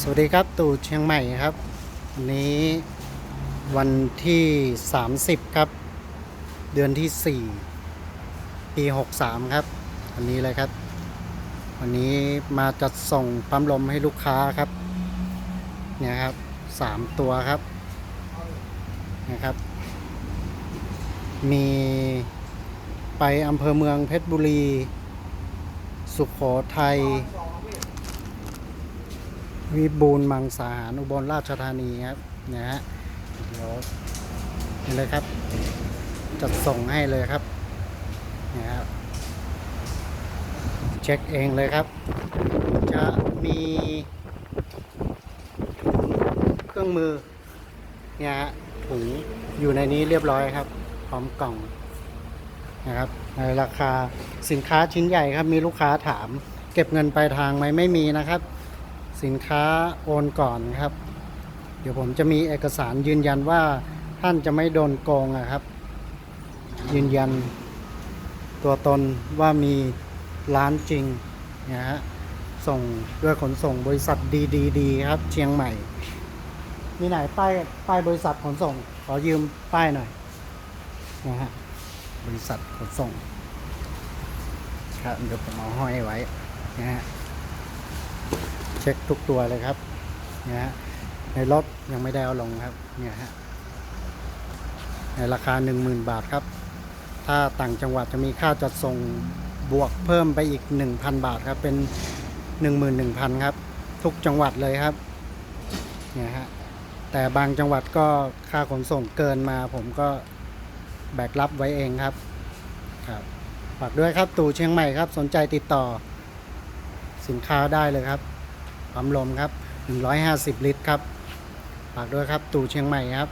สวัสดีครับตู่เชียงใหม่ครับวันนี้วันที่ 30 ครับ เดือนที่ 4 ปี 63 ครับวันนี้เลยครับ วันนี้มาจัดส่งปั๊มลมให้ลูกค้าครับ เนี่ยครับสามตัวครับนะครับ มีไปอำเภอเมืองเพชรบุรี สุขโขทัย วิบูลมังสาหารอุบลราชธานีครับนะฮะเดี๋ยวนี่เลยครับจัดส่งให้เลยครับนี่ครับเช็คเองเลยครับ จะมีเครื่องมือเนี่ยฮะถุงอยู่ในนี้เรียบร้อยครับ พร้อมกล่องนะครับในราคาสินค้าชิ้นใหญ่ครับมีลูกค้าถาม เก็บเงินปลายทางไหมไม่มีนะครับ สินค้าโอนก่อนครับ เดี๋ยวผมจะมีเอกสารยืนยันว่าท่านจะไม่โดนโกงอะครับ ยืนยันตัวตนว่ามีร้านจริงนะฮะส่งด้วยขนส่งบริษัทดีดีดีครับ เชียงใหม่ มีไหนป้ายป้ายบริษัทขนส่ง ขอยืมป้ายหน่อยนะฮะบริษัทขนส่งครับเดี๋ยวผมเอาห้อยไว้นะฮะ เช็คทุกตัวเลยครับเนี่ยฮะในรถยังไม่ได้เอาลงครับเนี่ยฮะในราคา 10,000 บาทครับ ถ้าต่างจังหวัดจะมีค่าจัดส่งบวกเพิ่มไปอีก 1,000 บาทครับ เป็น 11,000 ครับ ทุกจังหวัดเลยครับเนี่ยฮะแต่บางจังหวัดก็ค่าขนส่งเกินมาผมก็แบกรับไว้เองครับครับฝากด้วยครับตู่เชียงใหม่ครับ สนใจติดต่อสินค้าได้เลยครับ ปั๊มลมครับ 150 ลิตรครับฝากด้วยครับตู่เชียงใหม่ครับ